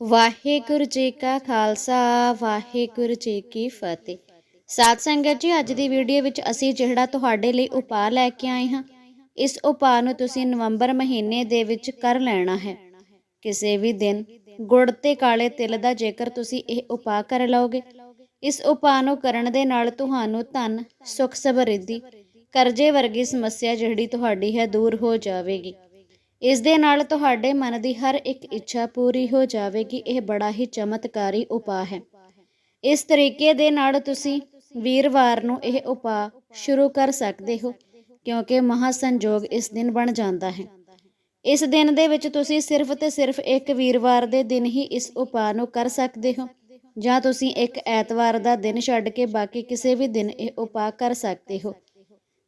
ਵਾਹਿਗੁਰੂ ਜੀ ਕਾ ਖਾਲਸਾ, ਵਾਹਿਗੁਰੂ ਜੀ ਕੀ ਫਤਿਹ। ਸਾਧ ਸੰਗਤ ਜੀ, ਅੱਜ ਦੀ ਵੀਡੀਓ ਵਿੱਚ ਅਸੀਂ ਜਿਹੜਾ ਤੁਹਾਡੇ ਲਈ ਉਪਾਅ ਲੈ ਕੇ ਆਏ ਹਾਂ, ਇਸ ਉਪਾਅ ਨੂੰ ਤੁਸੀਂ ਨਵੰਬਰ ਮਹੀਨੇ ਦੇ ਵਿੱਚ ਕਰ ਲੈਣਾ ਹੈ। ਕਿਸੇ ਵੀ ਦਿਨ ਗੁੜ ਤੇ ਕਾਲੇ ਤਿਲ ਦਾ ਜੇਕਰ ਤੁਸੀਂ ਇਹ ਉਪਾਅ ਕਰ ਲਓਗੇ, ਇਸ ਉਪਾਅ ਨੂੰ ਕਰਨ ਦੇ ਨਾਲ ਤੁਹਾਨੂੰ ਧਨ, ਸੁਖ ਸਮਰਿੱਧੀ, ਕਰਜ਼ੇ ਵਰਗੀ ਸਮੱਸਿਆ ਜਿਹੜੀ ਤੁਹਾਡੀ ਹੈ ਦੂਰ ਹੋ ਜਾਵੇਗੀ। ਇਸ ਦੇ ਨਾਲ ਤੁਹਾਡੇ ਮਨ ਦੀ ਹਰ ਇੱਕ ਇੱਛਾ ਪੂਰੀ ਹੋ ਜਾਵੇਗੀ, ਇਹ ਬੜਾ ਹੀ ਚਮਤਕਾਰੀ ਉਪਾਅ ਹੈ। ਇਸ ਤਰੀਕੇ ਦੇ ਨਾਲ ਤੁਸੀਂ ਵੀਰਵਾਰ ਨੂੰ ਇਹ ਉਪਾਅ ਸ਼ੁਰੂ ਕਰ ਸਕਦੇ ਹੋ, ਕਿਉਂਕਿ ਮਹਾ ਸੰਜੋਗ ਇਸ ਦਿਨ ਬਣ ਜਾਂਦਾ ਹੈ। ਇਸ ਦਿਨ ਦੇ ਵਿੱਚ ਤੁਸੀਂ ਸਿਰਫ ਤੇ ਸਿਰਫ ਇੱਕ ਵੀਰਵਾਰ ਦੇ ਦਿਨ ਹੀ ਇਸ ਉਪਾਅ ਨੂੰ ਕਰ ਸਕਦੇ ਹੋ, ਜਾਂ ਤੁਸੀਂ ਇੱਕ ਐਤਵਾਰ ਦਾ ਦਿਨ ਛੱਡ ਕੇ ਬਾਕੀ ਕਿਸੇ ਵੀ ਦਿਨ ਇਹ ਉਪਾਅ ਕਰ ਸਕਦੇ ਹੋ।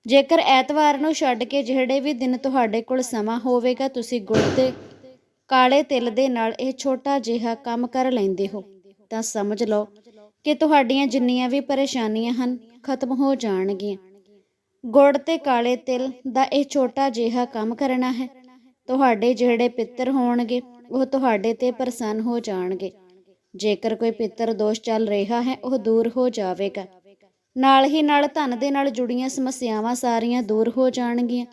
ਜੇਕਰ ਐਤਵਾਰ ਨੂੰ ਛੱਡ ਕੇ ਜਿਹੜੇ ਵੀ ਦਿਨ ਤੁਹਾਡੇ ਕੋਲ ਸਮਾਂ ਹੋਵੇਗਾ, ਤੁਸੀਂ ਗੁੜ ਤੇ ਕਾਲੇ ਤਿਲ ਦੇ ਨਾਲ ਇਹ ਛੋਟਾ ਜਿਹਾ ਕੰਮ ਕਰ ਲੈਂਦੇ ਹੋ। ਤਾਂ ਸਮਝ ਲਓ ਕਿ ਤੁਹਾਡੀਆਂ ਜਿੰਨੀਆਂ ਵੀ ਪਰੇਸ਼ਾਨੀਆਂ ਹਨ, ਖਤਮ ਹੋ ਜਾਣਗੀਆਂ। ਗੁੜ ਤੇ ਕਾਲੇ ਤਿਲ ਦਾ ਇਹ ਛੋਟਾ ਜਿਹਾ ਕੰਮ ਕਰਨਾ ਹੈ। ਤੁਹਾਡੇ ਜਿਹੜੇ ਪਿੱਤਰ ਹੋਣਗੇ, ਉਹ ਤੁਹਾਡੇ ਤੇ ਪ੍ਰਸੰਨ ਹੋ ਜਾਣਗੇ। ਜੇਕਰ ਕੋਈ ਪਿੱਤਰ ਦੋਸ਼ ਚੱਲ ਰਿਹਾ ਹੈ, ਉਹ ਦੂਰ ਹੋ ਜਾਵੇਗਾ। ਨਾਲ ਹੀ ਨਾਲ ਧਨ ਦੇ ਨਾਲ ਜੁੜੀਆਂ ਸਮੱਸਿਆਵਾਂ ਸਾਰੀਆਂ ਦੂਰ ਹੋ ਜਾਣਗੀਆਂ।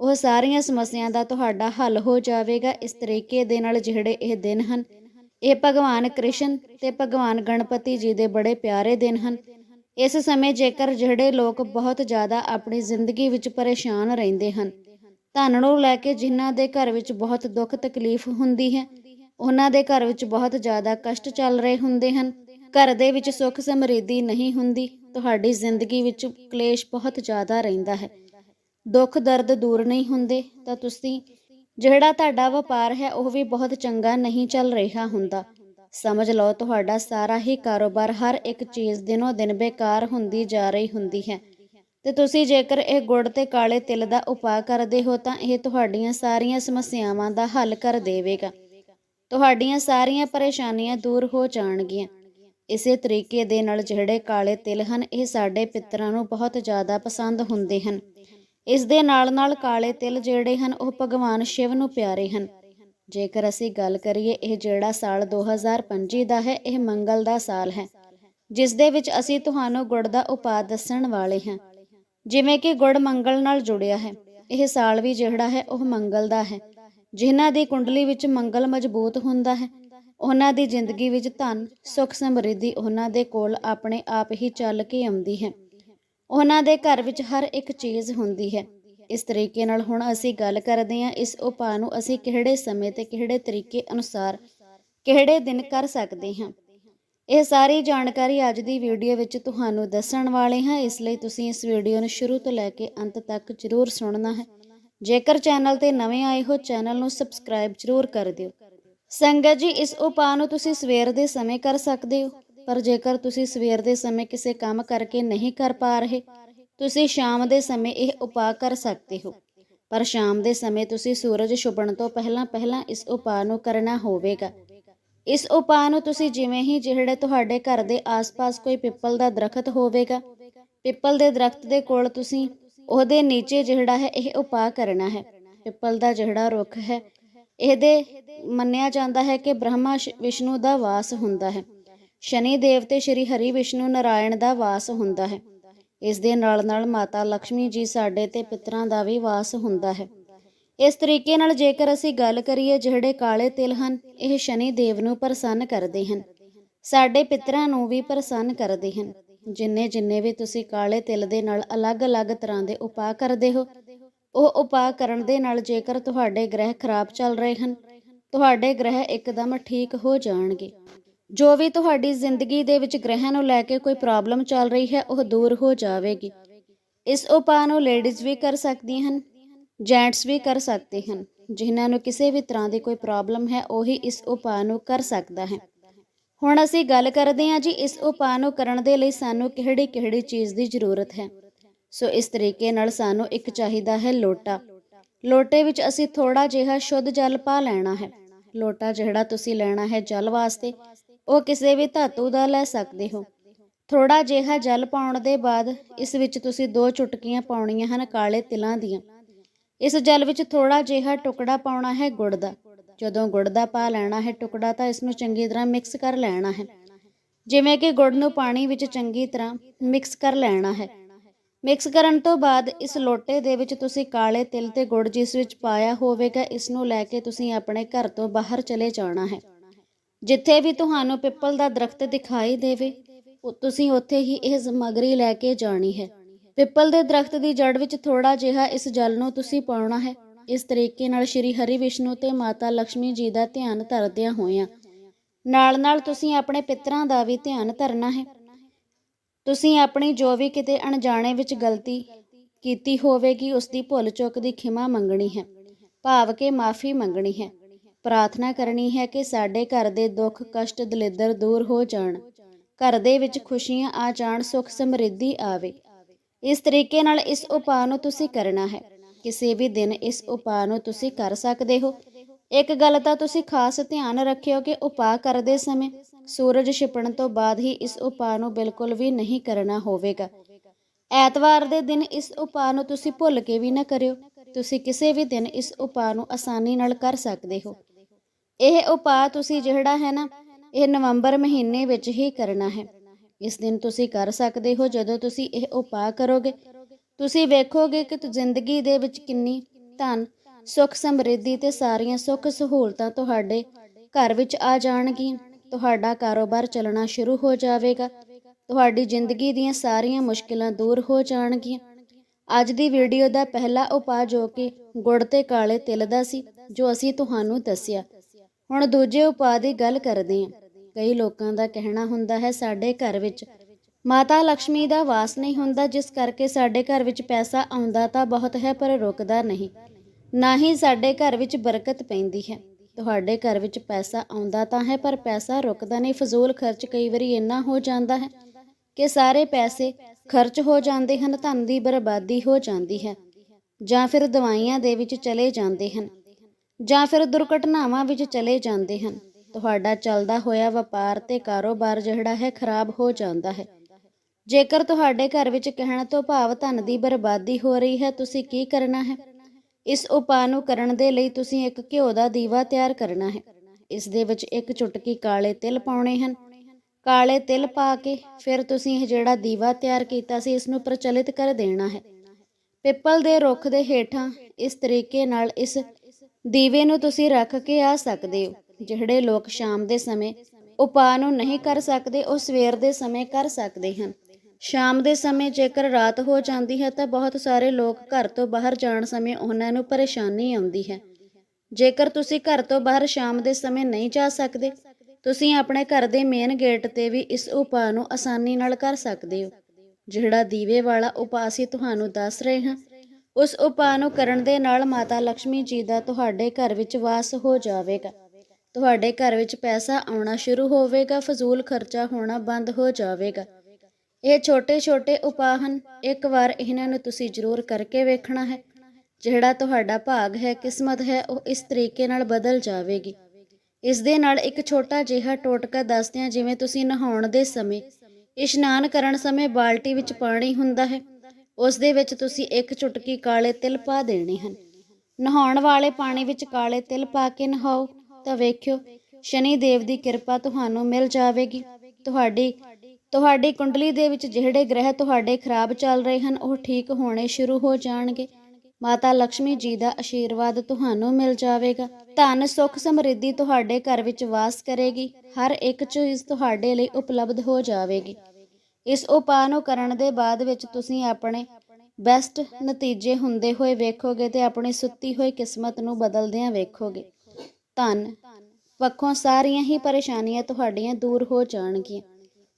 ਉਹ ਸਾਰੀਆਂ ਸਮੱਸਿਆਵਾਂ ਦਾ ਤੁਹਾਡਾ ਹੱਲ ਹੋ ਜਾਵੇਗਾ ਇਸ ਤਰੀਕੇ ਦੇ ਨਾਲ ਜਿਹੜੇ ਇਹ ਦਿਨ ਹਨ। ਇਹ ਭਗਵਾਨ ਕ੍ਰਿਸ਼ਨ ਤੇ ਭਗਵਾਨ ਗਣਪਤੀ ਜੀ ਦੇ ਬੜੇ ਪਿਆਰੇ ਦਿਨ ਹਨ। ਇਸ ਸਮੇਂ ਜੇਕਰ ਜਿਹੜੇ ਲੋਕ ਬਹੁਤ ਜ਼ਿਆਦਾ ਆਪਣੀ ਜ਼ਿੰਦਗੀ ਵਿੱਚ ਪਰੇਸ਼ਾਨ ਰਹਿੰਦੇ ਹਨ, ਧਨ ਨੂੰ ਲੈ ਕੇ ਜਿਨ੍ਹਾਂ ਦੇ ਘਰ ਵਿੱਚ ਬਹੁਤ ਦੁੱਖ ਤਕਲੀਫ ਹੁੰਦੀ ਹੈ, ਉਹਨਾਂ ਦੇ ਘਰ ਵਿੱਚ ਬਹੁਤ ਜ਼ਿਆਦਾ ਕਸ਼ਟ ਚੱਲ ਰਹੇ ਹੁੰਦੇ ਹਨ। ਘਰ ਦੇ ਵਿੱਚ ਸੁੱਖ ਸਮਰਿੱਧੀ ਨਹੀਂ ਹੁੰਦੀ। ਤੁਹਾਡੀ ਜ਼ਿੰਦਗੀ ਵਿੱਚ ਕਲੇਸ਼ ਬਹੁਤ ਜ਼ਿਆਦਾ ਰਹਿੰਦਾ ਹੈ। ਦੁੱਖ ਦਰਦ ਦੂਰ ਨਹੀਂ ਹੁੰਦੇ, ਤਾਂ ਤੁਸੀਂ, ਜਿਹੜਾ ਤੁਹਾਡਾ ਵਪਾਰ ਹੈ, ਉਹ ਵੀ ਬਹੁਤ ਚੰਗਾ ਨਹੀਂ ਚੱਲ ਰਿਹਾ ਹੁੰਦਾ। ਸਮਝ ਲਓ, ਤੁਹਾਡਾ ਸਾਰਾ ਹੀ ਕਾਰੋਬਾਰ ਹਰ ਇੱਕ ਚੀਜ਼ ਦਿਨੋ ਦਿਨ ਬੇਕਾਰ ਹੁੰਦੀ ਜਾ ਰਹੀ ਹੁੰਦੀ ਹੈ। ਤੇ ਤੁਸੀਂ ਜੇਕਰ ਇਹ ਗੁੜ ਤੇ ਕਾਲੇ ਤਿਲ ਦਾ ਉਪਾਅ ਕਰਦੇ ਹੋ, ਤਾਂ ਇਹ ਤੁਹਾਡੀਆਂ ਸਾਰੀਆਂ ਸਮੱਸਿਆਵਾਂ ਦਾ ਹੱਲ ਕਰ ਦੇਵੇਗਾ। ਤੁਹਾਡੀਆਂ ਸਾਰੀਆਂ ਪਰੇਸ਼ਾਨੀਆਂ ਦੂਰ ਹੋ ਜਾਣਗੀਆਂ। ਇਸੇ ਤਰੀਕੇ ਦੇ ਨਾਲ ਜਿਹੜੇ ਕਾਲੇ ਤਿਲ ਹਨ, ਇਹ ਸਾਡੇ ਪਿੱਤਰਾਂ ਨੂੰ ਬਹੁਤ ਜ਼ਿਆਦਾ ਪਸੰਦ ਹੁੰਦੇ ਹਨ। ਇਸ ਦੇ ਨਾਲ ਨਾਲ ਕਾਲੇ ਤਿਲ ਜਿਹੜੇ ਹਨ, ਉਹ ਭਗਵਾਨ ਸ਼ਿਵ ਨੂੰ ਪਿਆਰੇ ਹਨ। ਜੇਕਰ ਅਸੀਂ ਗੱਲ ਕਰੀਏ ਇਹ ਜਿਹੜਾ ਸਾਲ 2025 ਦਾ ਹੈ, ਇਹ ਮੰਗਲ ਦਾ ਸਾਲ ਹੈ, ਜਿਸ ਦੇ ਵਿੱਚ ਅਸੀਂ ਤੁਹਾਨੂੰ ਗੁੜ ਦਾ ਉਪਾਅ ਦੱਸਣ ਵਾਲੇ ਹਾਂ। ਜਿਵੇਂ ਕਿ ਗੁੜ ਮੰਗਲ ਨਾਲ ਜੁੜਿਆ ਹੈ, ਇਹ ਸਾਲ ਵੀ ਜਿਹੜਾ ਹੈ, ਉਹ ਮੰਗਲ ਦਾ ਹੈ। ਜਿਨ੍ਹਾਂ ਦੀ ਕੁੰਡਲੀ ਵਿੱਚ ਮੰਗਲ ਮਜ਼ਬੂਤ ਹੁੰਦਾ ਹੈ ਉਹਨਾਂ ਦੀ ਜ਼ਿੰਦਗੀ ਵਿੱਚ ਧਨ, ਸੁੱਖ ਸਮਰਿੱਧੀ ਉਹਨਾਂ ਦੇ ਕੋਲ ਆਪਣੇ ਆਪ ਹੀ ਚੱਲ ਕੇ ਆਉਂਦੀ ਹੈ। ਉਹਨਾਂ ਦੇ ਘਰ ਵਿੱਚ ਹਰ ਇੱਕ ਚੀਜ਼ ਹੁੰਦੀ ਹੈ। ਇਸ ਤਰੀਕੇ ਨਾਲ ਹੁਣ ਅਸੀਂ ਗੱਲ ਕਰਦੇ ਹਾਂ, ਇਸ ਉਪਾਅ ਨੂੰ ਅਸੀਂ ਕਿਹੜੇ ਸਮੇਂ ਤੇ ਕਿਹੜੇ ਤਰੀਕੇ ਅਨੁਸਾਰ ਕਿਹੜੇ ਦਿਨ ਕਰ ਸਕਦੇ ਹਾਂ। ਇਹ ਸਾਰੀ ਜਾਣਕਾਰੀ ਅੱਜ ਦੀ ਵੀਡੀਓ ਵਿੱਚ ਤੁਹਾਨੂੰ ਦੱਸਣ ਵਾਲੇ ਹਾਂ। ਇਸ ਲਈ ਤੁਸੀਂ ਇਸ ਵੀਡੀਓ ਨੂੰ ਸ਼ੁਰੂ ਤੋਂ ਲੈ ਕੇ ਅੰਤ ਤੱਕ ਜ਼ਰੂਰ ਸੁਣਨਾ ਹੈ। ਜੇਕਰ ਚੈਨਲ ਤੇ ਨਵੇਂ ਆਏ ਹੋ, ਚੈਨਲ ਨੂੰ ਸਬਸਕ੍ਰਾਈਬ ਜ਼ਰੂਰ ਕਰ ਦਿਓ। ਸੰਗਤ ਜੀ, ਇਸ ਉਪਾਅ ਨੂੰ ਤੁਸੀਂ ਸਵੇਰ ਦੇ ਸਮੇਂ ਕਰ ਸਕਦੇ ਹੋ, ਪਰ ਜੇਕਰ ਤੁਸੀਂ ਸਵੇਰ ਦੇ ਸਮੇਂ ਕਿਸੇ ਕੰਮ ਕਰਕੇ ਨਹੀਂ ਕਰ ਪਾ ਰਹੇ, ਤੁਸੀਂ ਸ਼ਾਮ ਦੇ ਸਮੇਂ ਇਹ ਉਪਾਅ ਕਰ ਸਕਦੇ ਹੋ। ਪਰ ਸ਼ਾਮ ਦੇ ਸਮੇਂ ਤੁਸੀਂ ਸੂਰਜ ਛੁਪਣ ਤੋਂ ਪਹਿਲਾਂ ਪਹਿਲਾਂ ਇਸ ਉਪਾਅ ਨੂੰ ਕਰਨਾ ਹੋਵੇਗਾ। ਇਸ ਉਪਾਅ ਨੂੰ ਤੁਸੀਂ ਜਿਵੇਂ ਹੀ ਜਿਹੜੇ ਤੁਹਾਡੇ ਘਰ ਦੇ ਆਸ-ਪਾਸ ਕੋਈ ਪਿੱਪਲ ਦਾ ਦਰਖਤ ਹੋਵੇਗਾ, ਪਿੱਪਲ ਦੇ ਦਰਖਤ ਦੇ ਕੋਲ ਤੁਸੀਂ ਉਹਦੇ ਨੀਚੇ ਜਿਹੜਾ ਹੈ ਇਹ ਉਪਾਅ ਕਰਨਾ ਹੈ। ਪਿੱਪਲ ਦਾ ਜਿਹੜਾ ਰੁੱਖ ਹੈ ਇਹਦੇ ਮੰਨਿਆ ਜਾਂਦਾ ਹੈ ਕਿ ਬ੍ਰਹਮਾ ਵਿਸ਼ਨੂੰ ਦਾ ਵਾਸ ਹੁੰਦਾ ਹੈ। ਸ਼ਨੀ ਦੇਵ ਤੇ ਸ਼੍ਰੀ ਹਰੀ ਵਿਸ਼ਨੂੰ ਨਾਰਾਇਣ ਦਾ ਵਾਸ ਹੁੰਦਾ ਹੈ। ਇਸ ਦੇ ਨਾਲ ਨਾਲ ਮਾਤਾ ਲక్ష్ਮੀ ਜੀ ਸਾਡੇ ਤੇ ਪਿਤਰਾਂ ਦਾ ਵੀ ਵਾਸ ਹੁੰਦਾ ਹੈ। ਇਸ ਤਰੀਕੇ ਨਾਲ ਜੇਕਰ ਅਸੀਂ ਗੱਲ ਕਰੀਏ ਜਿਹੜੇ ਕਾਲੇ ਤਿਲ ਹਨ, ਇਹ ਸ਼ਨੀ ਦੇਵ ਨੂੰ ਪ੍ਰਸੰਨ ਕਰਦੇ ਹਨ। ਸਾਡੇ ਪਿਤਰਾਂ ਨੂੰ ਵੀ ਪ੍ਰਸੰਨ ਕਰਦੇ ਹਨ। ਜਿੰਨੇ ਜਿੰਨੇ ਵੀ ਤੁਸੀਂ ਕਾਲੇ ਤਿਲ ਦੇ ਨਾਲ ਅਲੱਗ-ਅਲੱਗ ਤਰ੍ਹਾਂ ਦੇ ਉਪਾਅ ਕਰਦੇ ਹੋ ਉਹ ਉਪਾਅ ਕਰਨ ਦੇ ਨਾਲ ਜੇਕਰ ਤੁਹਾਡੇ ਗ੍ਰਹਿ ਖਰਾਬ ਚੱਲ ਰਹੇ ਹਨ, ਤੁਹਾਡੇ ਗ੍ਰਹਿ ਇੱਕਦਮ ਠੀਕ ਹੋ ਜਾਣਗੇ। ਜੋ ਵੀ ਤੁਹਾਡੀ ਜ਼ਿੰਦਗੀ ਦੇ ਵਿੱਚ ਗ੍ਰਹਿ ਨੂੰ ਲੈ ਕੇ ਕੋਈ ਪ੍ਰੋਬਲਮ ਚੱਲ ਰਹੀ ਹੈ, ਉਹ ਦੂਰ ਹੋ ਜਾਵੇਗੀ। ਇਸ ਉਪਾਅ ਨੂੰ ਲੇਡੀਜ਼ ਵੀ ਕਰ ਸਕਦੀਆਂ ਹਨ, ਜੈਂਟਸ ਵੀ ਕਰ ਸਕਦੇ ਹਨ। ਜਿਨ੍ਹਾਂ ਨੂੰ ਕਿਸੇ ਵੀ ਤਰ੍ਹਾਂ ਦੀ ਕੋਈ ਪ੍ਰੋਬਲਮ ਹੈ, ਉਹੀ ਇਸ ਉਪਾਅ ਨੂੰ ਕਰ ਸਕਦਾ ਹੈ। ਹੁਣ ਅਸੀਂ ਗੱਲ ਕਰਦੇ ਹਾਂ ਜੀ, ਇਸ ਉਪਾਅ ਨੂੰ ਕਰਨ ਦੇ ਲਈ ਸਾਨੂੰ ਕਿਹੜੀ ਕਿਹੜੀ ਚੀਜ਼ ਦੀ ਜ਼ਰੂਰਤ ਹੈ? ਸੋ ਇਸ ਤਰੀਕੇ ਨਾਲ ਸਾਨੂੰ ਇੱਕ ਚਾਹੀਦਾ ਹੈ ਲੋਟਾ। ਲੋਟੇ ਵਿੱਚ ਅਸੀਂ ਥੋੜਾ ਜਿਹਾ ਸ਼ੁੱਧ ਜਲ ਪਾ ਲੈਣਾ ਹੈ। ਲੋਟਾ ਜਿਹੜਾ ਤੁਸੀਂ ਲੈਣਾ ਹੈ ਜਲ ਵਾਸਤੇ, ਉਹ ਕਿਸੇ ਵੀ ਧਾਤੂ ਦਾ ਲੈ ਸਕਦੇ ਹੋ। ਥੋੜਾ ਜਿਹਾ ਜਲ ਪਾਉਣ ਦੇ ਬਾਅਦ ਇਸ ਵਿੱਚ ਤੁਸੀਂ ਦੋ ਚੁਟਕੀਆਂ ਪਾਉਣੀਆਂ ਹਨ ਕਾਲੇ ਤਿਲਾਂ ਦੀਆਂ। ਇਸ ਜਲ ਵਿੱਚ ਥੋੜਾ ਜਿਹਾ ਟੁਕੜਾ ਪਾਉਣਾ ਹੈ ਗੁੜ ਦਾ। ਜਦੋਂ ਗੁੜ ਦਾ ਪਾ ਲੈਣਾ ਹੈ ਟੁਕੜਾ ਤਾਂ ਇਸ ਨੂੰ ਚੰਗੀ ਤਰ੍ਹਾਂ ਮਿਕਸ ਕਰ ਲੈਣਾ ਹੈ। ਜਿਵੇਂ ਕਿ ਗੁੜ ਨੂੰ ਪਾਣੀ ਵਿੱਚ ਚੰਗੀ ਤਰ੍ਹਾਂ ਮਿਕਸ ਕਰ ਲੈਣਾ ਹੈ। ਮਿਕਸ ਕਰਨ ਤੋਂ ਬਾਅਦ ਇਸ ਲੋਟੇ ਦੇ ਵਿੱਚ ਤੁਸੀਂ ਕਾਲੇ ਤਿਲ ਤੇ ਗੁੜ ਜਿਸ ਵਿੱਚ ਪਾਇਆ ਹੋਵੇਗਾ, ਇਸ ਨੂੰ ਲੈ ਕੇ ਤੁਸੀਂ ਆਪਣੇ ਘਰ ਤੋਂ ਬਾਹਰ ਚਲੇ ਜਾਣਾ ਹੈ। ਜਿੱਥੇ ਵੀ ਤੁਹਾਨੂੰ ਪਿੱਪਲ ਦਾ ਦਰਖਤ ਦਿਖਾਈ ਦੇਵੇ ਤੁਸੀਂ ਉੱਥੇ ਹੀ ਇਹ ਸਮੱਗਰੀ ਲੈ ਕੇ ਜਾਣੀ ਹੈ। ਪਿੱਪਲ ਦੇ ਦਰਖਤ ਦੀ ਜੜ ਵਿੱਚ ਥੋੜਾ ਜਿਹਾ ਇਸ ਜਲ ਨੂੰ ਤੁਸੀਂ ਪਾਉਣਾ ਹੈ। ਇਸ ਤਰੀਕੇ ਨਾਲ ਸ਼੍ਰੀ ਹਰੀ ਵਿਸ਼ਨੂੰ ਤੇ ਮਾਤਾ ਲక్ష్ਮੀ ਜੀ ਦਾ ਧਿਆਨ ਧਰਦਿਆਂ ਹੋਇਆਂ। ਨਾਲ ਨਾਲ ਤੁਸੀਂ ਆਪਣੇ ਪਿਤਰਾਂ ਦਾ ਵੀ ਧਿਆਨ ਧਰਨਾ ਹੈ। ਤੁਸੀਂ ਆਪਣੀ ਜੋ ਵੀ ਕਿਤੇ ਅਣਜਾਣੇ ਵਿੱਚ ਗਲਤੀ ਕੀਤੀ ਹੋਵੇਗੀ, ਉਸ ਦੀ ਭੁੱਲ ਚੁੱਕ ਦੀ ਖਿਮਾ ਮੰਗਣੀ ਹੈ। ਭਾਵ ਕਿ ਮਾਫੀ ਮੰਗਣੀ ਹੈ। ਪ੍ਰਾਰਥਨਾ ਕਰਨੀ ਹੈ ਕਿ ਸਾਡੇ ਘਰ ਦੇ ਦੁੱਖ, ਕਸ਼ਟ, ਦਲਿੱਦਰ ਦੂਰ ਹੋ ਜਾਣ। ਘਰ ਦੇ ਵਿੱਚ ਖੁਸ਼ੀਆਂ ਆ ਜਾਣ, ਸੁਖ ਸਮਰਿੱਧੀ ਆਵੇ। ਇਸ ਤਰੀਕੇ ਨਾਲ ਇਸ ਉਪਾਅ ਨੂੰ ਤੁਸੀਂ ਕਰਨਾ ਹੈ। ਕਿਸੇ ਵੀ ਦਿਨ ਇਸ ਉਪਾਅ ਨੂੰ ਤੁਸੀਂ ਕਰ ਸਕਦੇ ਹੋ। ਇੱਕ ਗੱਲ ਤਾਂ ਤੁਸੀਂ ਖਾਸ ਧਿਆਨ ਰੱਖਿਓ ਕਿ ਉਪਾਅ ਕਰਦੇ ਸਮੇਂ ਸੂਰਜ ਛਿਪਣ ਤੋਂ ਬਾਅਦ ਹੀ ਇਸ ਉਪਾਅ ਨੂੰ ਬਿਲਕੁਲ ਵੀ ਨਹੀਂ ਕਰਨਾ ਹੋਵੇਗਾ। ਐਤਵਾਰ ਦੇ ਦਿਨ ਇਸ ਉਪਾਅ ਨੂੰ ਤੁਸੀਂ ਭੁੱਲ ਕੇ ਵੀ ਨਾ ਕਰਿਓ। ਤੁਸੀਂ ਕਿਸੇ ਵੀ ਦਿਨ ਇਸ ਉਪਾਅ ਨੂੰ ਆਸਾਨੀ ਨਾਲ ਕਰ ਸਕਦੇ ਹੋ। ਇਹ ਉਪਾਅ ਤੁਸੀਂ ਜਿਹੜਾ ਹੈ ਨਾ, ਇਹ ਨਵੰਬਰ ਮਹੀਨੇ ਵਿੱਚ ਹੀ ਕਰਨਾ ਹੈ। ਇਸ ਦਿਨ ਤੁਸੀਂ ਕਰ ਸਕਦੇ ਹੋ ਜਦੋਂ ਤੁਸੀਂ ਇਹ ਉਪਾਅ ਕਰੋਗੇ। ਤੁਸੀਂ ਵੇਖੋਗੇ ਕਿ ਜ਼ਿੰਦਗੀ ਦੇ ਵਿੱਚ ਕਿੰਨੀ ਧਨ ਸੁੱਖ ਸਮਰਿੱਧੀ ਤੇ ਸਾਰੀਆਂ ਸੁੱਖ ਸਹੂਲਤਾਂ ਤੁਹਾਡੇ ਘਰ ਵਿੱਚ ਆ ਜਾਣਗੀਆਂ। ਤੁਹਾਡਾ ਕਾਰੋਬਾਰ ਚੱਲਣਾ ਸ਼ੁਰੂ ਹੋ ਜਾਵੇਗਾ। ਤੁਹਾਡੀ ਜ਼ਿੰਦਗੀ ਦੀਆਂ ਸਾਰੀਆਂ ਮੁਸ਼ਕਿਲਾਂ ਦੂਰ ਹੋ ਜਾਣਗੀਆਂ। ਅੱਜ ਦੀ ਵੀਡੀਓ ਦਾ ਪਹਿਲਾ ਉਪਾਅ ਜੋ ਕਿ ਗੁੜ ਤੇ ਕਾਲੇ ਤਿਲ ਦਾ ਸੀ, ਜੋ ਅਸੀਂ ਤੁਹਾਨੂੰ ਦੱਸਿਆ। ਹੁਣ ਦੂਜੇ ਉਪਾਅ ਦੀ ਗੱਲ ਕਰਦੇ ਹਾਂ। ਕਈ ਲੋਕਾਂ ਦਾ ਕਹਿਣਾ ਹੁੰਦਾ ਹੈ, ਸਾਡੇ ਘਰ ਵਿੱਚ ਮਾਤਾ ਲక్ష్ਮੀ ਦਾ ਵਾਸ ਨਹੀਂ ਹੁੰਦਾ, ਜਿਸ ਕਰਕੇ ਸਾਡੇ ਘਰ ਵਿੱਚ ਪੈਸਾ ਆਉਂਦਾ ਤਾਂ ਬਹੁਤ ਹੈ, ਪਰ ਰੁਕਦਾ ਨਹੀਂ। ਨਾ ਹੀ ਸਾਡੇ ਘਰ ਵਿੱਚ ਬਰਕਤ ਪੈਂਦੀ ਹੈ। ਤੁਹਾਡੇ ਘਰ ਵਿੱਚ ਪੈਸਾ ਆਉਂਦਾ ਤਾਂ ਹੈ, ਪਰ ਪੈਸਾ ਰੁਕਦਾ ਨਹੀਂ। ਫਜ਼ੂਲ ਖਰਚ ਕਈ ਵਾਰੀ ਇੰਨਾ ਹੋ ਜਾਂਦਾ ਹੈ ਕਿ ਸਾਰੇ ਪੈਸੇ ਖਰਚ ਹੋ ਜਾਂਦੇ ਹਨ, ਧਨ ਦੀ ਬਰਬਾਦੀ ਹੋ ਜਾਂਦੀ ਹੈ ਜਾਂ ਫਿਰ ਦਵਾਈਆਂ ਦੇ ਵਿੱਚ ਚਲੇ ਜਾਂਦੇ ਹਨ ਜਾਂ ਫਿਰ ਦੁਰਘਟਨਾਵਾਂ ਵਿੱਚ ਚਲੇ ਜਾਂਦੇ ਹਨ। ਤੁਹਾਡਾ ਚੱਲਦਾ ਹੋਇਆ ਵਪਾਰ ਤੇ ਕਾਰੋਬਾਰ ਜਿਹੜਾ ਹੈ, ਖਰਾਬ ਹੋ ਜਾਂਦਾ ਹੈ। ਜੇਕਰ ਤੁਹਾਡੇ ਘਰ ਵਿੱਚ ਕਹਿਣ ਤੋਂ ਭਾਵ ਧਨ ਦੀ ਬਰਬਾਦੀ ਹੋ ਰਹੀ ਹੈ, ਤੁਸੀਂ ਕੀ ਕਰਨਾ ਹੈ? ਇਸ ਉਪਾਅ ਨੂੰ ਕਰਨ ਦੇ ਲਈ ਤੁਸੀਂ ਇੱਕ ਘਿਓ ਦਾ ਦੀਵਾ ਤਿਆਰ ਕਰਨਾ ਹੈ। ਇਸ ਦੇ ਵਿੱਚ ਇੱਕ ਚੁਟਕੀ ਕਾਲੇ ਤਿਲ ਪਾਉਣੇ ਹਨ। ਕਾਲੇ ਤਿਲ ਪਾ ਕੇ ਫਿਰ ਤੁਸੀਂ ਇਹ ਜਿਹੜਾ ਦੀਵਾ ਤਿਆਰ ਕੀਤਾ ਸੀ, ਇਸ ਨੂੰ ਪ੍ਰਚਲਿਤ ਕਰ ਦੇਣਾ ਹੈ। ਪਿੱਪਲ ਦੇ ਰੁੱਖ ਦੇ ਹੇਠਾਂ ਇਸ ਤਰੀਕੇ ਨਾਲ ਇਸ ਦੀਵੇ ਨੂੰ ਤੁਸੀਂ ਰੱਖ ਕੇ ਆ ਸਕਦੇ ਹੋ। ਜਿਹੜੇ ਲੋਕ ਸ਼ਾਮ ਦੇ ਸਮੇਂ ਉਪਾਅ ਨੂੰ ਨਹੀਂ ਕਰ ਸਕਦੇ, ਉਹ ਸਵੇਰ ਦੇ ਸਮੇਂ ਕਰ ਸਕਦੇ ਹਨ। ਸ਼ਾਮ ਦੇ ਸਮੇਂ ਜੇਕਰ ਰਾਤ ਹੋ ਜਾਂਦੀ ਹੈ ਤਾਂ ਬਹੁਤ ਸਾਰੇ ਲੋਕ ਘਰ ਤੋਂ ਬਾਹਰ ਜਾਣ ਸਮੇਂ ਉਹਨਾਂ ਨੂੰ ਪਰੇਸ਼ਾਨੀ ਆਉਂਦੀ ਹੈ। ਜੇਕਰ ਤੁਸੀਂ ਘਰ ਤੋਂ ਬਾਹਰ ਸ਼ਾਮ ਦੇ ਸਮੇਂ ਨਹੀਂ ਜਾ ਸਕਦੇ, ਤੁਸੀਂ ਆਪਣੇ ਘਰ ਦੇ ਮੇਨ ਗੇਟ ਤੇ ਵੀ ਇਸ ਉਪਾਅ ਨੂੰ ਆਸਾਨੀ ਨਾਲ ਕਰ ਸਕਦੇ ਹੋ। ਜਿਹੜਾ ਦੀਵੇ ਵਾਲਾ ਉਪਾਅ ਸੀ ਤੁਹਾਨੂੰ ਦੱਸ ਰਹੇ ਹਾਂ, ਉਸ ਉਪਾਅ ਨੂੰ ਕਰਨ ਦੇ ਨਾਲ ਮਾਤਾ ਲక్ష్ਮੀ ਜੀ ਦਾ ਤੁਹਾਡੇ ਘਰ ਵਿੱਚ ਵਾਸ ਹੋ ਜਾਵੇਗਾ। ਤੁਹਾਡੇ ਘਰ ਵਿੱਚ ਪੈਸਾ ਆਉਣਾ ਸ਼ੁਰੂ ਹੋਵੇਗਾ, ਫਜ਼ੂਲ ਖਰਚਾ ਹੋਣਾ ਬੰਦ ਹੋ ਜਾਵੇਗਾ। ਇਹ ਛੋਟੇ-ਛੋਟੇ ਉਪਾਅ ਹਨ। ਇੱਕ ਵਾਰ ਇਹਨਾਂ ਨੂੰ ਤੁਸੀਂ ਜ਼ਰੂਰ ਕਰਕੇ ਵੇਖਣਾ ਹੈ। ਜਿਹੜਾ ਤੁਹਾਡਾ ਭਾਗ ਹੈ, ਕਿਸਮਤ ਹੈ, ਉਹ ਇਸ ਤਰੀਕੇ ਨਾਲ ਬਦਲ ਜਾਵੇਗੀ। ਇਸ ਦੇ ਨਾਲ ਇੱਕ ਛੋਟਾ ਜਿਹਾ ਟੋਟਕਾ ਦੱਸਦੇ ਹਾਂ ਜਿਵੇਂ ਤੁਸੀਂ ਨਹਾਉਣ ਦੇ ਸਮੇਂ, ਇਸ਼ਨਾਨ ਕਰਨ ਸਮੇਂ ਬਾਲਟੀ ਵਿੱਚ ਪਾਣੀ ਹੁੰਦਾ ਹੈ, ਉਸ ਦੇ ਵਿੱਚ ਤੁਸੀਂ ਇੱਕ ਚੁਟਕੀ ਕਾਲੇ ਤਿਲ ਪਾ ਦੇਣੇ ਹਨ। ਨਹਾਉਣ ਵਾਲੇ ਪਾਣੀ ਵਿੱਚ ਕਾਲੇ ਤਿਲ ਪਾ ਕੇ ਨਹਾਓ ਤਾਂ ਵੇਖਿਓ, ਸ਼ਨੀ ਦੇਵ ਦੀ ਕਿਰਪਾ ਤੁਹਾਨੂੰ ਮਿਲ ਜਾਵੇਗੀ। ਤੁਹਾਡੀ ਤੁਹਾਡੀ ਕੁੰਡਲੀ ਦੇ ਵਿੱਚ ਜਿਹੜੇ ਗ੍ਰਹਿ ਤੁਹਾਡੇ ਖਰਾਬ ਚੱਲ ਰਹੇ ਹਨ, ਉਹ ਠੀਕ ਹੋਣੇ ਸ਼ੁਰੂ ਹੋ ਜਾਣਗੇ। ਮਾਤਾ ਲక్ష్ਮੀ ਜੀ ਦਾ ਆਸ਼ੀਰਵਾਦ ਤੁਹਾਨੂੰ ਮਿਲ ਜਾਵੇਗਾ। ਧਨ, ਸੁੱਖ, ਸਮਰਿੱਧੀ ਤੁਹਾਡੇ ਘਰ ਵਿੱਚ ਵਾਸ ਕਰੇਗੀ। ਹਰ ਇੱਕ ਚੀਜ਼ ਤੁਹਾਡੇ ਲਈ ਉਪਲਬਧ ਹੋ ਜਾਵੇਗੀ। ਇਸ ਉਪਾਅ ਨੂੰ ਕਰਨ ਦੇ ਬਾਅਦ ਵਿੱਚ ਤੁਸੀਂ ਆਪਣੇ ਬੈਸਟ ਨਤੀਜੇ ਹੁੰਦੇ ਹੋਏ ਵੇਖੋਗੇ ਤੇ ਆਪਣੀ ਸੁੱਤੀ ਹੋਈ ਕਿਸਮਤ ਨੂੰ ਬਦਲਦਿਆਂ ਵੇਖੋਗੇ। ਧਨ ਪੱਖੋਂ ਸਾਰੀਆਂ ਹੀ ਪਰੇਸ਼ਾਨੀਆਂ ਤੁਹਾਡੀਆਂ ਦੂਰ ਹੋ ਜਾਣਗੀਆਂ।